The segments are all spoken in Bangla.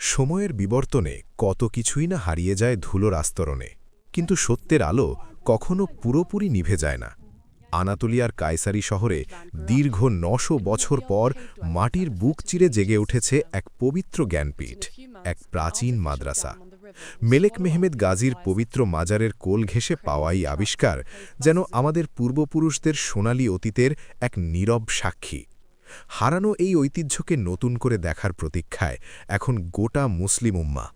সময়ের বিবর্তনে কত কিছুই না হারিয়ে যায় ধুলোর আস্তরণে, কিন্তু সত্যের আলো কখনো পুরোপুরি নিভে যায় না। আনাতোলিয়ার কায়সারি শহরে দীর্ঘ নশো বছর পর মাটির বুক চিরে জেগে উঠেছে এক পবিত্র জ্ঞানপীঠ, এক প্রাচীন মাদ্রাসা। মেলেক মেহমেদ গাজীর পবিত্র মাজারের কোল ঘেঁষে পাওয়াই আবিষ্কার যেন আমাদের পূর্বপুরুষদের সোনালী অতীতের এক নীরব সাক্ষী। হারানো এই ঐতিহ্যকে নতুন করে দেখার প্রতীক্ষায় এখন গোটা মুসলিম উম্মা।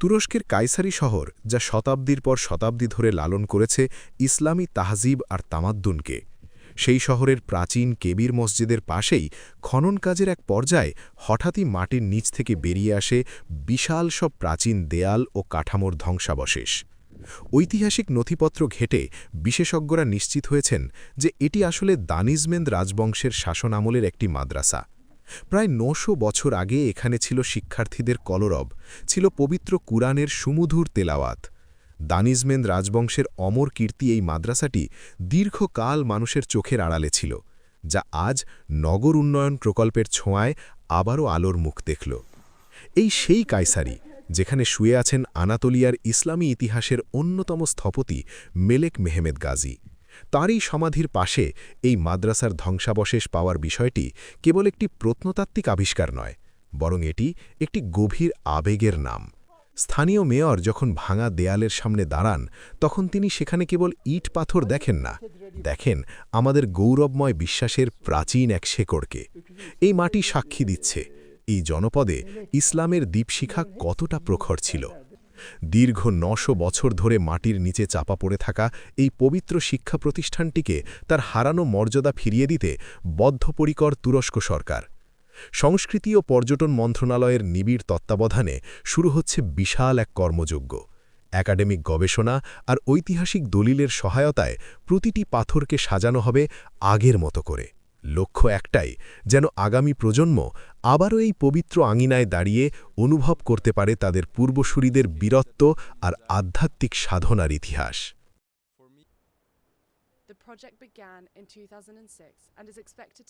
তুরস্কের কাইসারি শহর, যা শতাব্দীর পর শতাব্দী ধরে লালন করেছে ইসলামী তাহজিব আর তামাদ্দুনকে। সেই শহরের প্রাচীন কেবির মসজিদের পাশেই খনন কাজের এক পর্যায়ে হঠাৎই মাটির নিচ থেকে বেরিয়ে আসে বিশাল সব প্রাচীন দেয়াল ও কাঠামোর ধ্বংসাবশেষ। ঐতিহাসিক নথিপত্র ঘেটে বিশেষজ্ঞরা নিশ্চিত হয়েছেন যে এটি আসলে দানিজমেন্দ রাজবংশের শাসন আমলের একটি মাদ্রাসা। প্রায় নশো বছর আগে এখানে ছিল শিক্ষার্থীদের কলরব, ছিল পবিত্র কুরআনের সুমধুর তেলাওয়াত। দানিজমেন্দ রাজবংশের অমর কীর্তি এই মাদ্রাসাটি দীর্ঘকাল মানুষের চোখের আড়ালে ছিল, যা আজ নগর উন্নয়ন প্রকল্পের ছোঁয়ায় আবারও আলোর মুখ দেখল। এই সেই কায়সারি যেখানে শুয়ে আছেন আনাতোলিয়ার ইসলামী ইতিহাসের অন্যতম স্থপতি মেলেক মেহমেদ গাজী। তাঁরই সমাধির পাশে এই মাদ্রাসার ধ্বংসাবশেষ পাওয়ার বিষয়টি কেবল একটি প্রত্নতাত্ত্বিক আবিষ্কার নয়, বরং এটি একটি গভীর আবেগের নাম। স্থানীয় মেয়র যখন ভাঙা দেয়ালের সামনে দাঁড়ান, তখন তিনি সেখানে কেবল ইট পাথর দেখেন না, দেখেন আমাদের গৌরবময় বিশ্বাসের প্রাচীন এক শেকড়কে। এই মাটি সাক্ষী দিচ্ছে এই জনপদে ইসলামের দীপশিখা কতটা প্রখর ছিল। দীর্ঘ নশো বছর ধরে মাটির নিচে চাপা পড়ে থাকা এই পবিত্র শিক্ষা প্রতিষ্ঠানটিকে তার হারানো মর্যাদা ফিরিয়ে দিতে বদ্ধপরিকর তুরস্ক সরকার। সংস্কৃতি ও পর্যটন মন্ত্রণালয়ের নিবিড় তত্ত্বাবধানে শুরু হচ্ছে বিশাল এক কর্মযোগ্য একাডেমিক গবেষণা আর ঐতিহাসিক দলিলের সহায়তায় প্রতিটি পাথরকে সাজানো হবে আগের মতো করে। লক্ষ্য একটাই, যেন আগামী প্রজন্ম আবারও এই পবিত্র আঙিনায় দাঁড়িয়ে অনুভব করতে পারে তাদের পূর্বসূরীদের বীরত্ব আর আধ্যাত্মিক সাধনার ইতিহাস। The project began in 2006 and is expected to